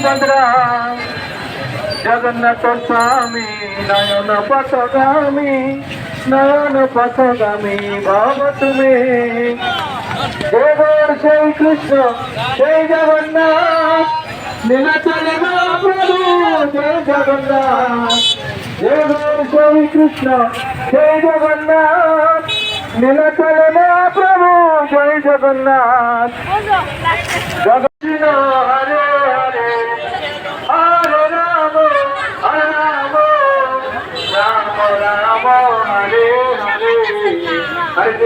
সুভদ্রা। জগন্নাথ স্বামী নয়ন পথগামী নয়ন পথগামী ভব তুমি। দেবর সেই কৃষ্ণ সেই জগন্নাথ। লীলা চলে প্রভু জয় জগন্নাথ। দেবর সেই কৃষ্ণ সেই জগন্নাথ। লীলা চলে প্রভু জয় জগন্নাথ। জগন্ন হরে হরে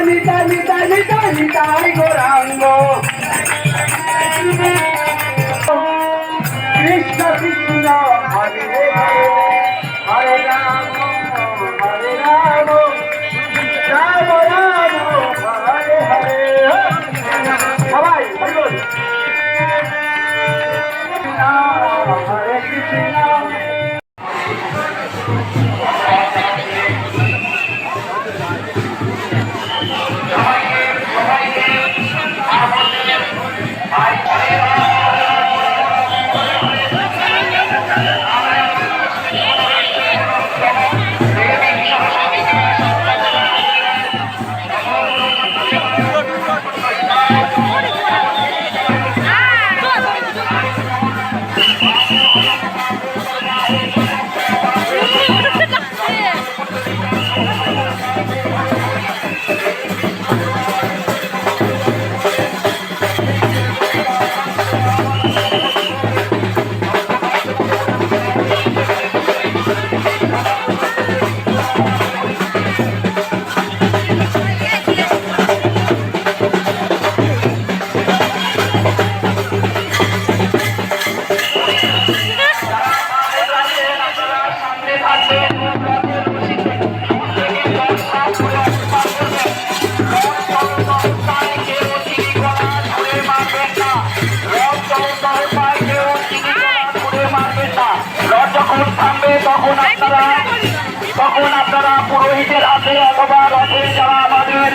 নিতাই নিতাই নিতাই নিতাই নিতাই গৌরাঙ্গ কৃষ্ণ কৃষ্ণ হরে হরে রাম হরে রাম রাম রাম হরে হরে সবাই হরে কৃষ্ণ যখন থামবে তখন আপনারা তখন আপনারা পুরোহিতের হাতে অথবা রথে যারা আমাদের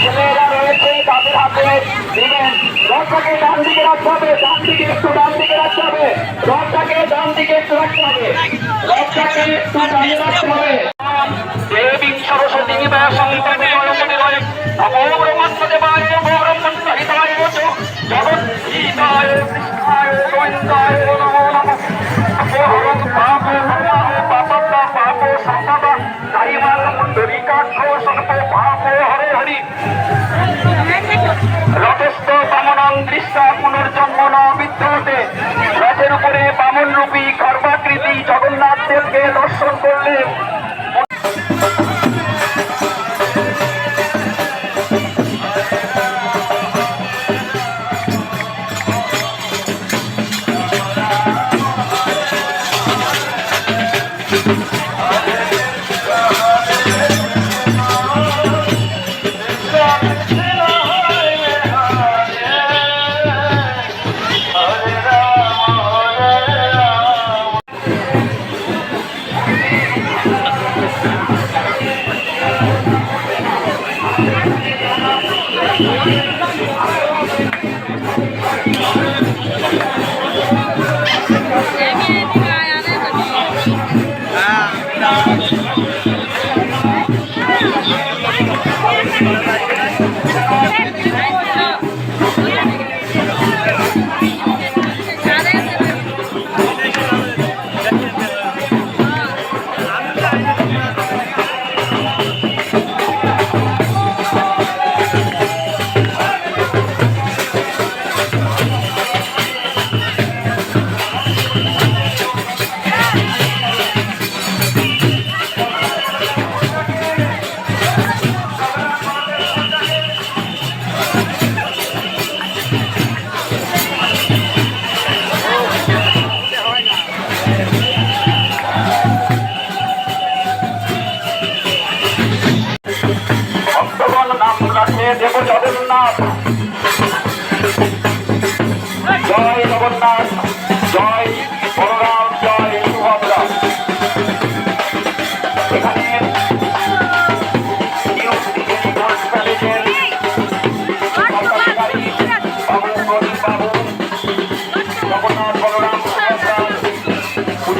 ছেলেরা রয়েছে, তাদের হাতে দিবেন। রথটাকে ডান দিকে রাখতে হবে, ডান দিকে একটু ডান দিকে রাখতে হবে। রথটাকে ডান দিকে একটু রাখতে হবে। রথটাকে একটু ডানে রাখতে হবে। জগৎ গীতায় কৃষ্ণায় রথস্থ বামনং দৃশ্যা পুনর্জন্ম না বিদ্যুতে রথের উপরে বামন রূপী গর্ভাকৃতি জগন্নাথ দেবকে দর্শন করলে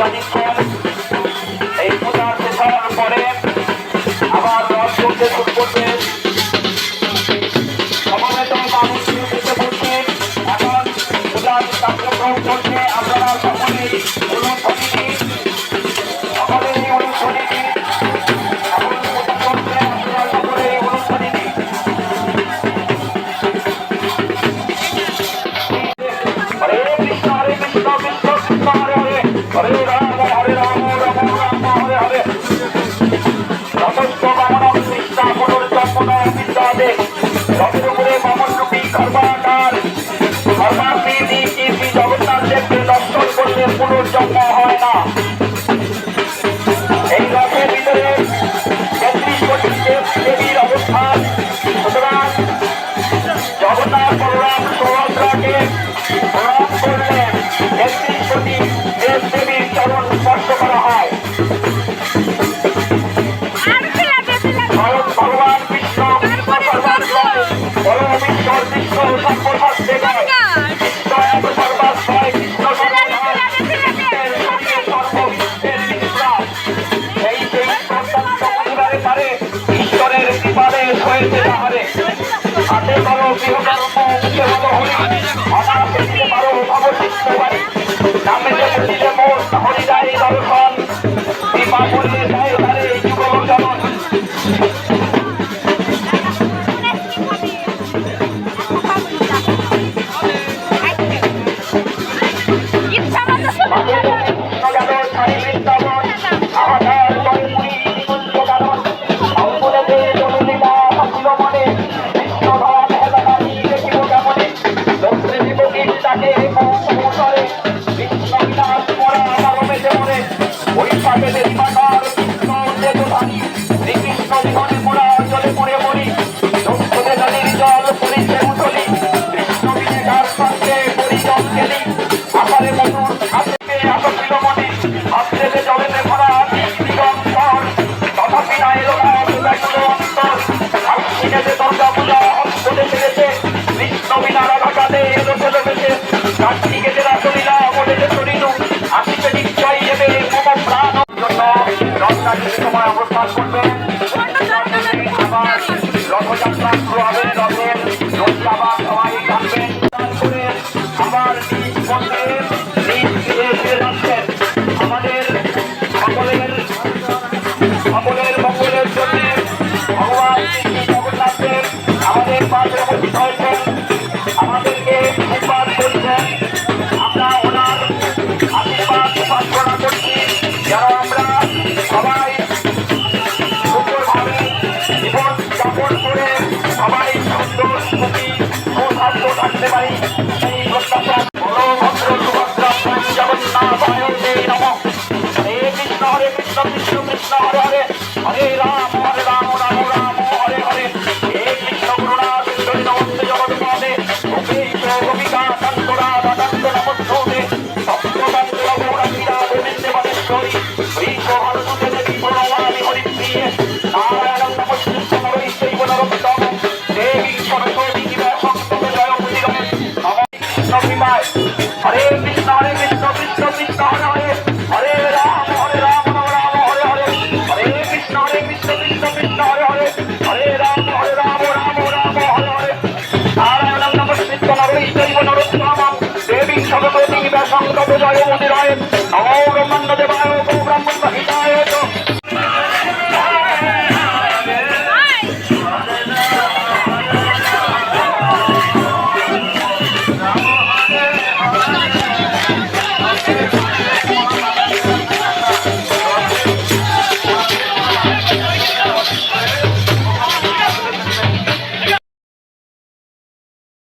pode ser. Thank you.